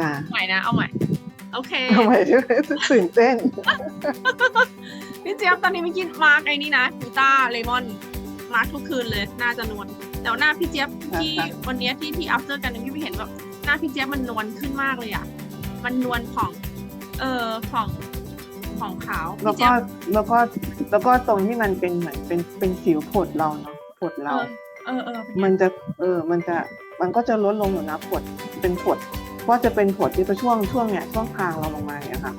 จ้าใหม่นะ เอาใหม่ โอเคทำไมตื่นเต้น พี่เจี๊ยบตอนนี้ไม่กินมาร์กไอ้นี่นะกูต้าเลมอน มาร์กทุกคืนเลย น่าจะนวล แต่ว่าหน้าพี่เจี๊ยบที่ครับวันเนี้ยที่ที่ after กันพี่ไม่เห็นแบบหน้าพี่เจี๊ยบมันนวลขึ้นมากเลยอะ มันนวลของ เออของของขาว แล้วพี่เจี๊ก็ยบแล้วก็แล้วก็ตรงที่มันเป็นเหมือนเป็นเป็นสิวผดเราเนาะผดเรา เออเออเป็นไงมันจะ เออ มันจะ มันก็จะลดลงอยู่นะผดเป็นผด ว่าจะเป็นผดที่เป็นช่วงช่วงเนี้ยช่วงคางเราลงมาเนี่ยค่ะ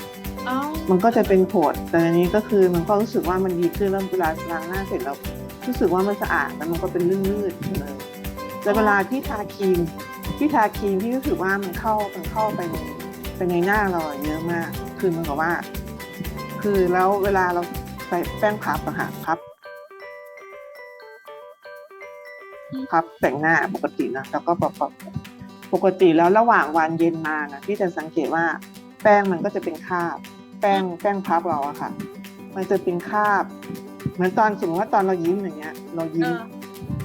เอ้ามันก็จะเป็นผดแต่อันนี้ก็คือมันก็รู้สึกว่ามันดีขึ้นแล้วเวลาล้างหน้าเสร็จแล้วรู้สึกว่ามันสะอาดแล้วมันก็เป็นลื่นๆเลยแต่เวลาที่ทาครีมที่ทาครีมที่รู้สึกว่ามันเข้ามันเข้าไปในไปในหน้าเราอะเยอะมาก คือมันกับว่า คือแล้วเวลาเราใส่แป้งพับอะค่ะพับพับแต่งหน้าปกตินะแล้วก็ปรับ ปกติแล้วระหว่างวันเย็นมานะพี่จะสังเกตว่าแป้งมันก็จะเป็นคราบ แป้งแป้งพับเราอะค่ะ มันจะเป็นคราบ เหมือนตอนสมมติว่าตอนเรายิ้มอย่างเงี้ย เราเอยิ้มอ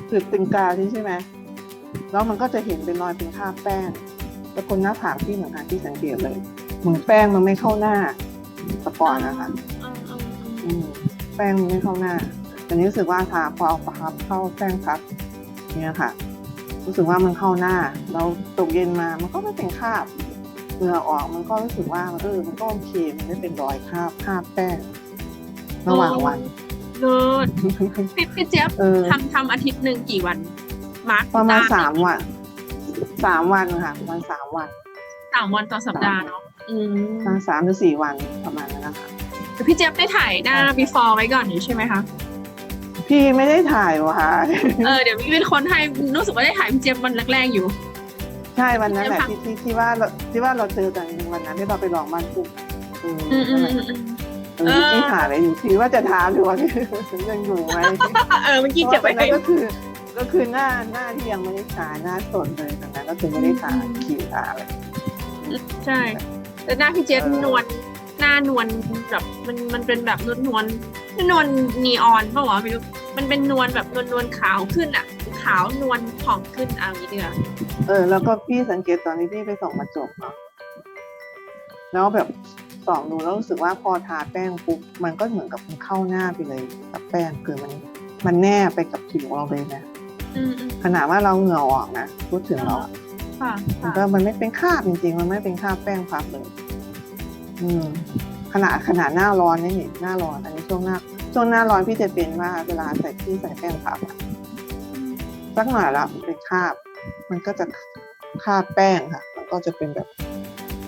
คือตึงกาที่ใช่ไหมแล้วมันก็จะเห็นเป็นรอยเป็นคราบแป้งแล้วคนหน้าผากที่เหมือนกันที่สังเกตเลยเหมือนแป้งมันไม่เข้าหน้าแตะก่อนนะคะเออเออเอออืมแป้งมันไม่เข้าหน้าแต่นี้รู้สึกว่าทาพอเอาพับเข้าแป้งพับเนี่ยค่ะ รู้สึกว่ามันเข้าหน้า เราตกเย็นมามันก็ไม่เป็นคราบเหงื่อออกมันก็รู้สึกว่ามันเออมันก็โอเคมันไม่เป็นรอยคราบคราบแป้งระหว่างวันเลิศพี่พี่เจี๊ยบเออทำทำอาทิตย์หนึ่งกี่วันมาร์กประมาณตสามวันสามวันค่ะประมาณสามวันสามวันต่อสัปดาห์เนาะอืมประมาณสามหรือสี่วันประมาณนั้นนะคะแต่พี่เจี๊ยบได้ถ่ายหน้า before ไว้ก่อนอยู่ใช่ไหมคะ พี่ไม่ได้ถ่ายว่ะเออเดี๋ยวพี่เป็นคนให้รู้สึกว่าได้ถ่ายพี่เจี๊ยบวันแรกๆอยู่ ใช่วันนั้นแหละพี่ที่ที่ที่ว่าเราที่ว่าเราเจอกันวันนั้นที่เราไปลองบ้านปุ๊บเอออืมอืนั่นมแหละอืมอืม เออที่ถ่ายอะไรอยู่ทีว่าจะถามอยู่ว่ายังอยู่ไหมเออเมื่อกี้เก็บไว้พราะให้ตอนนั้นก็คือ ก็คือหน้าหน้าที่ยังไม่ได้ทาหน้าสดเลยดังนั้นก็คือไม่ได้ทาครีมทาอะไร ใช่ แต่หน้าพี่เจี๊ยบเออ นวลหน้านวลแบบมันมันเป็นแบบนวลนวล นวลนีออนป่าวะไม่รู้มันเป็นนวลแบบนวลนวลขาวขึ้นอะ ขาวนวลผ่องขึ้นเอาอย่างนี้เดือเออ แล้วก็พี่สังเกตตอนที่พี่ไปส่องกระจกเนาะแล้วแบบส่องดูแล้วรู้สึกว่าพอทาแป้งปุ๊บมันก็เหมือนกับมันเข้าหน้าไปเลยกับแป้งคือมันมันแนบไปกับผิวเราเลยนะอืมอืมขนาดว่าเราเหงื่อออกนะพูดถึงเราอะค่ะมันค่ะก็มันไม่เป็นคราบจริงๆ มันไม่เป็นคราบแป้งพับเลย อืม ขนาดขนาดหน้าร้อนนี่นี่หน้าร้อนอันนี้ช่วงหน้าช่วงหน้าร้อนพี่จะเป็นว่าเวลาใส่ที่ใส่แป้งพับอะสักหน่อยแล้วเป็นคราบ มันก็จะคราบแป้งค่ะมันก็จะเป็นแบบ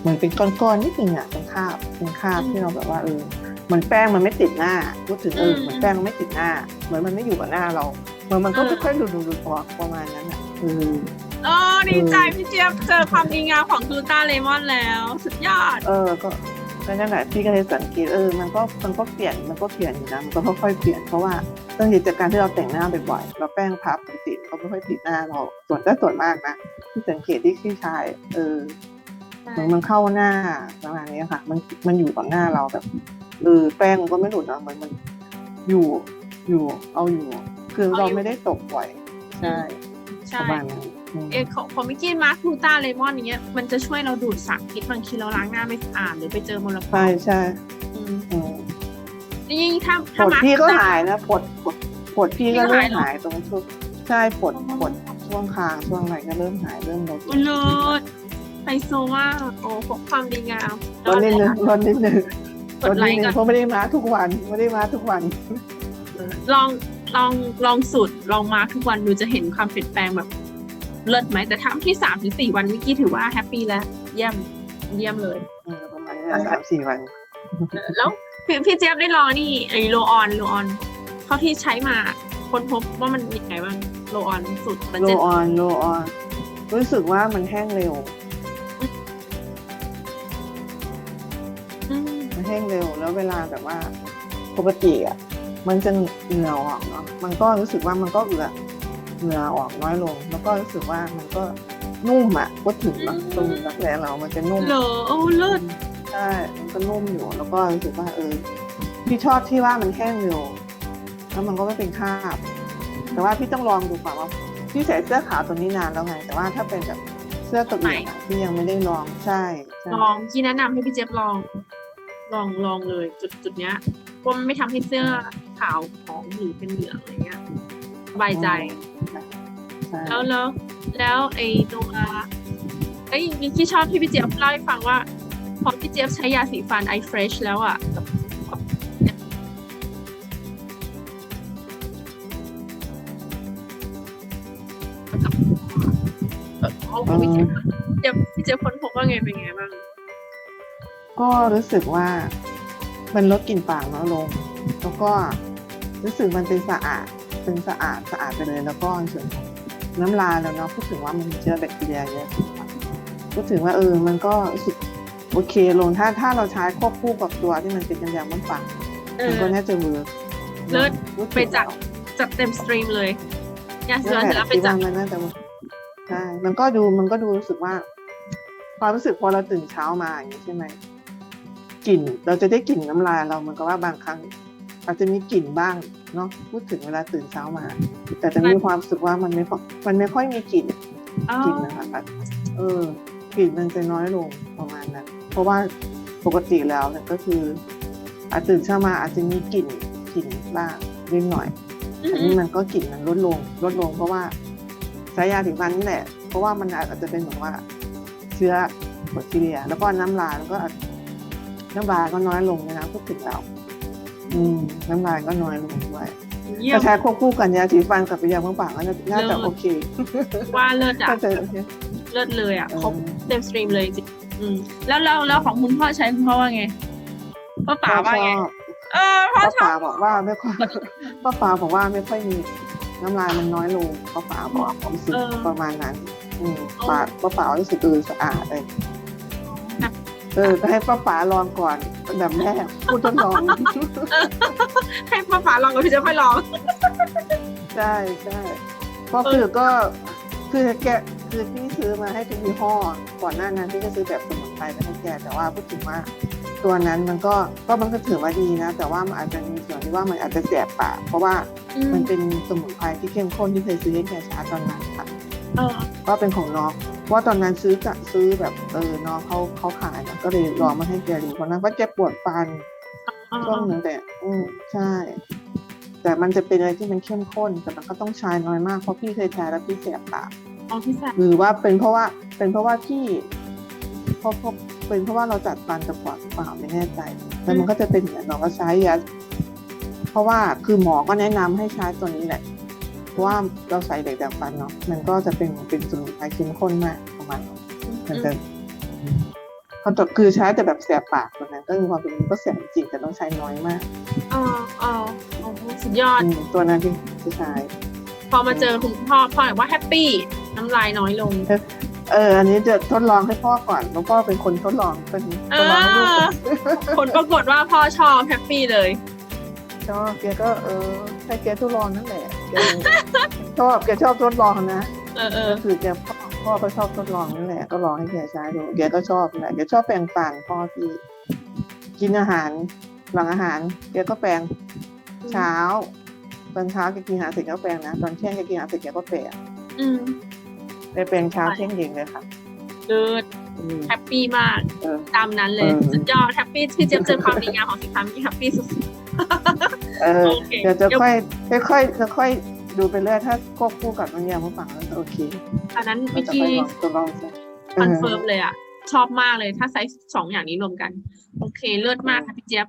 เหมือนเป็นก้อนๆนิดนึงอะเป็นคราบเป็นคราบที่เราแบบว่าเออเหมือนแป้งมันไม่ติดหน้าพูดถึงเออเหมือนแป้งมันไม่ติดหน้า เหมือนมันไม่อยู่กับหน้าเราเหมือนมันก็ค่อยๆดูดูดูออกประมาณนั้นอะเอออ๋อดีใจพี่เจี๊ยบเจอความดีงามของกลูตาเลมอนแล้ว สุดยอด เออก็ ก็นั่นแหละพี่ก็เลยสังเกตเออมันก็มันก็เปลี่ยนมันก็เปลี่ยนอยู่นะมันก็ค่อยๆเปลี่ยนเพราะว่าตั้งแต่จากการที่เราแต่งหน้าบ่อยๆเราแป้งพับปกติเขาไม่ค่อยติดหน้าเราส่วนถ้าส่วนมากนะที่สังเกตที่พี่ชายเออเหมือนมันเข้าหน้าประมาณนี้ค่ะ มันมันอยู่ต่อหน้าเราแบบเออแป้งมันก็ไม่หลุดนะมันมันอยู่อยู่เอาอยู่ คือเราไม่ได้ตกบ่อยใช่ใช่ประมาณนั้นอืมเออของของมิกกี้มาร์คกลูตาเลมอนอย่างเงี้ยมันจะช่วยเราดูดสารพิษบางทีเราล้างหน้าไม่สะอาดหรือไปเจอมลพิษใช่ใช่อืมอืมยิ่งถ้าผถ้าดมาร์คพี่ก็ลูต้หายนะผดผดผดพี่ก็พี่ก็เริ่หายมเหรอหายตรงช่วงใช่ผดผดช่วงคางช่วงอะไรก็เริ่มหายเริ่มลดโอ้เลิศไฮโซมากโอ้ของความดีงามลดนิดนึงลดนิดนึงกลดดไลนิดค์นึก่องนเพราะไม่ได้มาทุกวันไม่ได้มาทุกวัน ลอง ลองลองสูตรลองมาร์คทุกวันดูจะเห็นความเปลี่ยนแปลงแบบเลิศไหมแต่ถ้าที่สามถึงสี่วันมิกกี้ถือว่าแฮปปี้แล้วเยี่ยมเยี่ยมเลยเออประมาณนี้สามสี่วัน แล้วพี่พี่เจี๊ยบได้ลองนี่ไอโลออนโลออนเขาที่ใช้มาค้นพบว่ามันยังไงบ้างโลออนสูตรมันโลจะออนโลออนรู้สึกว่ามันแห้งเร็วอืมมันแห้งเร็วแล้วเวลาแบบว่าปกติอะ มันจะเหงื่อออกเนาะมันก็รู้สึกว่ามันก็เอือเหงื่อออกน้อยลง แล้วก็รู้สึกว่ามันก็นุ่มอะก็ถึงเนอะตรงรักแร้เรา มันจะนุ่มเหรอโอ้เลิศใช่มันก็นุ่มอยู่ แล้วก็รู้สึกว่าเออพี่ชอบที่ว่ามันแห้งเร็วแล้วมันก็ไม่เป็นคราบ แต่ว่าพี่ต้องลองดูก่อนว่าพี่ใส่เสื้อขาวตัวนี้นานแล้วไง แต่ว่าถ้าเป็นแบบเสื้อตัวอื่นอะที่ยังไม่ได้ลองใช่ใช่ลองที่แนะนำให้พี่เจี๊ยบลอง ลองลองเลย จุดจุดเนี้ยเพราะมันไม่ทำให้เสื้อ ขาวของหรือเป็นเหลืองอะไรเงี้ยสบายใจ ใช่แล้วแล้วแล้วไอ้ตัวไอ้ยที่ชอบที่พี่เจี๊ยบเล่าให้ฟังว่า พอพี่เจี๊ยบใช้ยาสีฟันไอเฟรชแล้วอะกับกับเอ่อเอาของพี่เจี๊ยบพี่เจี๊ยบพี่เจี๊ยบค้นพบว่าไงเป็นไงบ้างก็รู้สึกว่ามันลดกลิ่นปากน้อยลง แล้วก็ รู้สึกมันเป็นสะอาดเป็นสะอาดสะอาดไปเลยแล้วก็ในส่วนของน้ำลายแล้วเนาะพูดถึงว่ามันมีเชื้อแบคทีเรียเยอะพูดถึงว่าเออมันก็รู้สึกโอเคลงถ้าถ้าเราใช้ควบคู่กับตัวที่มันเป็นน้ำยาบ้วนปากเอมันอก็น่าจะเวิร์กเลิศรู้สึไปจัดจัดเต็มสตรีมเลยยาสีนั่ฟันนแหเสร็จละแล้วไปจัดที่ว่ามันน่าจะเวิร์กใช่มันก็ดูมันก็ดูรู้สึกว่าความรู้สึกพอเราตื่นเช้ามาอย่างนี้ใช่ไหมกลิ่นเราจะได้กลิ่นน้ำลายเราเหมือนกับว่าบางครั้ง อาจจะมีกลิ่นบ้างเนาะพูดถึงเวลาตื่นเช้ามา แต่จะมีความรู้สึกว่ามันไม่ค่อยมันไม่ค่อยมีกลิ่นอ๋อกลิ่นนะคะแบบเออกลิ่นมันจะน้อยลงประมาณนั้น เพราะว่าปกติแล้วเนี่ยก็คือ อาจตื่นเช้ามาอาจจะมีกลิ่นกลิ่นบ้างเล็กหน่อยอืมอันนี้มันก็กลิ่นมันลดลงลดลง เพราะว่าใช้ยาสีฟันนี่แหละ เพราะว่ามันอาจจะเป็นเหมือนว่าเชื้อแบคทีเรีย แล้วก็น้ำลายแล้วก็อาจน้ำลายก็น้อยลงเลยนะพูดถึงแล้ว อืมน้ำลายก็น้อยลงด้วยเยี่ยถ้ามใช้ควบคู่กันยาสีฟันกับยาบ้วนปากก็น่าน่าจะเลิศ โอเคว่าเลิศอะน่าจะโอเค เลิศเลยอะเออครบเต็มสตรีมเลยจริงอืมแล้วแล้วแล้วของคุณพ่อใช้คุณพ่อว่าไงพ่อป๋าว่าไงชอบเออพ่อป้าชอป๋าบบอกว่าไม่ค่อยป้าป๋าบอกว่าไม่ค่อยมีน้ำลายมันน้อยลงป้าป๋าบอกผมรู้สึกประมาณนั้น อืมป้าป้าป๋ารู้สึกเออสะอาดเลยเออก็ให้ป้าป๋าลองก่อน อันดับแรกพูดทดลอง ให้พ่อป๋าลองกับพี่เจะค่อยลอง ใช่ใช่ก็คือก็คือแกคือพี่ซื้อมาให้ทุกยี่ห้อ ก่อนหน้านั้นพี่ก็ซื้อแบบสมุนไพรไปให้แกแต่ว่าพูดถึงว่าตัวนั้นมันก็ก็มันก็ถือว่าดีนะ แต่ว่ามันอาจจะมีส่วนที่ว่ามันอาจจะแสบปากเพราะว่าอืมมันเป็นสมุนไพรที่เข้มข้นที่เคยซื้อให้แกใช้ตอนนั้นค่ะเออก็เป็นของน้องเพราะ ว่าตอนนั้นซื้อจะซื้อแบบเออน้องเขาเขาขายนะก็เลยลองมาให้แกดูเพราะนั้นว่าแกปวดฟันเออช่วงหนึงแต่อืมใช่ แต่มันจะเป็นอะไรที่มันเข้มข้นแต่มันก็ต้องใช้น้อยมากเพราะพี่เคยใช้แล้วพี่เสียบปากเอาพี่แซมหรือว่าเป็นเพราะว่าเป็นเพราะว่าพี่เพราะเพราะเป็นเพราะว่าเราจัดฟันกับก่อนหรือเปล่าไม่แน่ใจแต่มันก็จะเป็นอย่างน้องก็ใช้ยาเพราะว่าคือหมอก็แนะนำให้ใช้ตัวนี้แหละเพ ราะว่าเราใส่เด็กดักฟันเนาะมันก็จะเป็นเป็นสมุนไพรเข้มข้นมากประมาณนั้นมันจะเขาจะคือใช้แต่แบบแสบปากตัวนั้นก็มีความเป็นก็แสบจริงแต่ต้องใช้น้อยมากเออเออโอ้โหสุดยอดอืมตัวนั้นที่ที่ใช้พอมาเจอคุณพ่อพ่อบอกว่าแฮปปี้น้ำลายน้อยลงเออ อันนี้จะทดลองให้พ่อก่อนแล้วพ่อเป็นคนทดลองเป็นทดลองให้ลูกเออผลปรากฏว่าพ่อชอบแฮปปี้เลยชอบแกก็เออให้แกทดลองนั่นแหละแก ชอบแกชอบทดลองนะเออเออก็คือแกพ่อพ่อก็ชอบทดลองนั่นแหละก็ลองให้แกใช้ดูแกก็ชอบแหละแกชอบแปรงฟันพ่อที่กินอาหารหลังอาหารแกก็แปรงเช้า ตอนเช้าแกกินอาหารเสร็จแกก็แปรงนะตอนเที่ยงแกกินอาหารเสร็จแกก็แปรงอืมแกแปรงเช้าเที่ยงเย็นเลยค่ะเลิศอืมแฮปปี้มากเออตามนั้นเลยเออสุดยอดแฮปปี้ที่เจอเจอความดีงามของสินค้าที่แฮปปี้สุด เออโอเค เดี๋ยวจะเดี๋ยวค่อยค่อยๆค่อยๆดูไปเรื่อยถ้าควบคู่กับน้ำยามาฝังแล้วจะโอเคๆอันนั้นเราวิกจะกี้ไปลองตัวลองซะคอนเฟิร์มเลยอะ ชอบมากเลยถ้าไซส์สองอย่างนี้รวมกัน โอเค เลิศมากค่ะพี่เจี๊ยบ